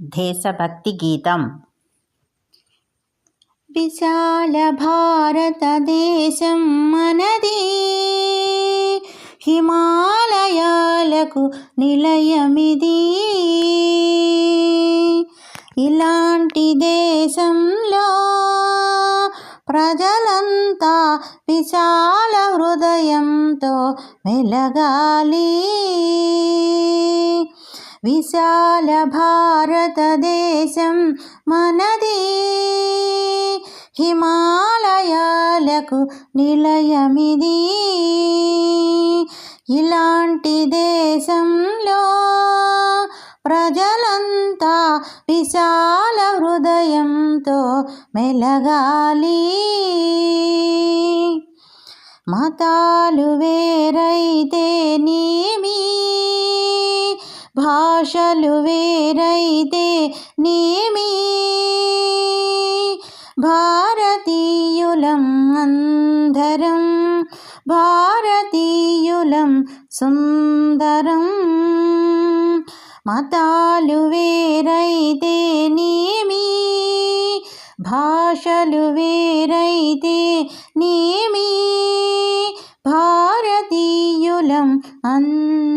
దేశభక్తి గీతం విశాల భారతదేశం మనది. హిమాలయాలకు నిలయమిది. ఇలాంటి దేశంలో ప్రజలంతా విశాల హృదయంతో మెలగాలి. విశాల భారతదేశం మనది. హిమాలయాలకు నిలయమిది. ఇలాంటి దేశంలో ప్రజలంతా విశాల హృదయంతో మెలగాలి. మతాలు వేరైతే నేమి భాషలు వేరైతే నేమి? భారతీయులం అందరం భారతీయులం సుందరం. మతాలు వేరైతే నేమి? భాషలు వేరైతే నేమి? భారతీయులం అందరం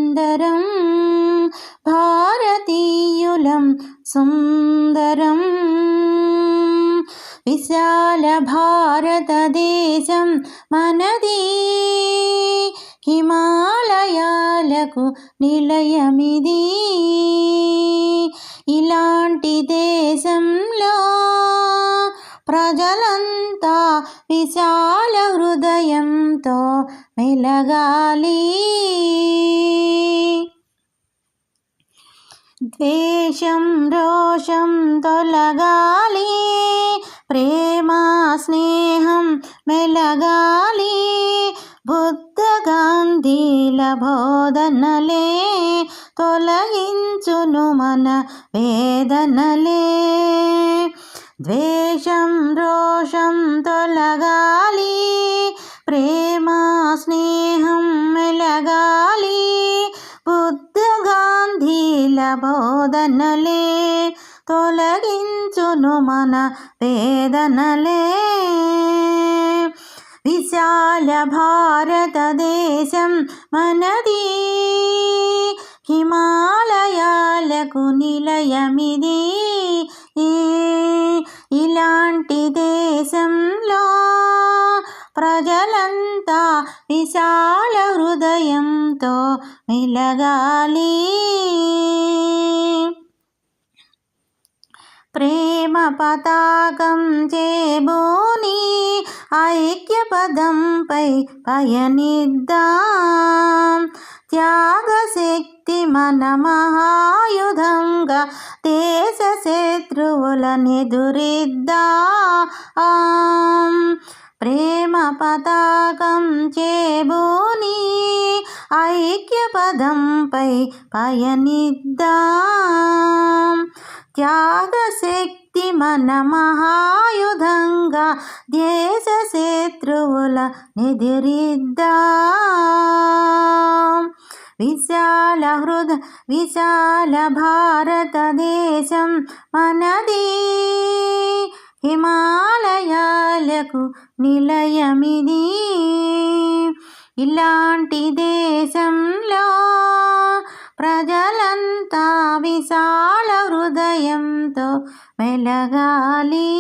సుందరం. విశాల భారతదేశం మనది. హిమాలయాలకు నిలయమిది. ఇలాంటి దేశంలో ప్రజలంతా విశాల హృదయంతో మెలగాలి. ద్వేషం రోషం తొలగాలి ప్రేమ స్నేహం మెలగాలి బుద్ధ గాంధీల బోధనలే తొలగించును మన వేదనలే. ద్వేషం రోషం తొలగాలి బోధనలే తొలగించును మన వేదనలే. విశాల భారతదేశం మనది హిమాలయాలకు నిలయమిది. ఇలాంటి దేశంలో ప్రజలంతా విశాల హృదయంతో మెలగాలి ప్రేమ పతాకం చేబూని ఐక్య పదంపై పయనిద్దాం. త్యాగశక్తి మన మహాయుధంగా దేశ శత్రువులనెదురిద్దాం ప్రేమ పతాకం చేబూని పదంపై పయనిద్దాం. త్యాగశక్తి మన మహాయుధంగా దేశ శత్రువుల నిదిరిద్దాం విశాల హృద విశాల భారతదేశం మనది. హిమాలయాలకు నిలయమిది. ఇలాంటి దేశంలో ప్రజలంతా విశాల హృదయంతో మెలగాలి.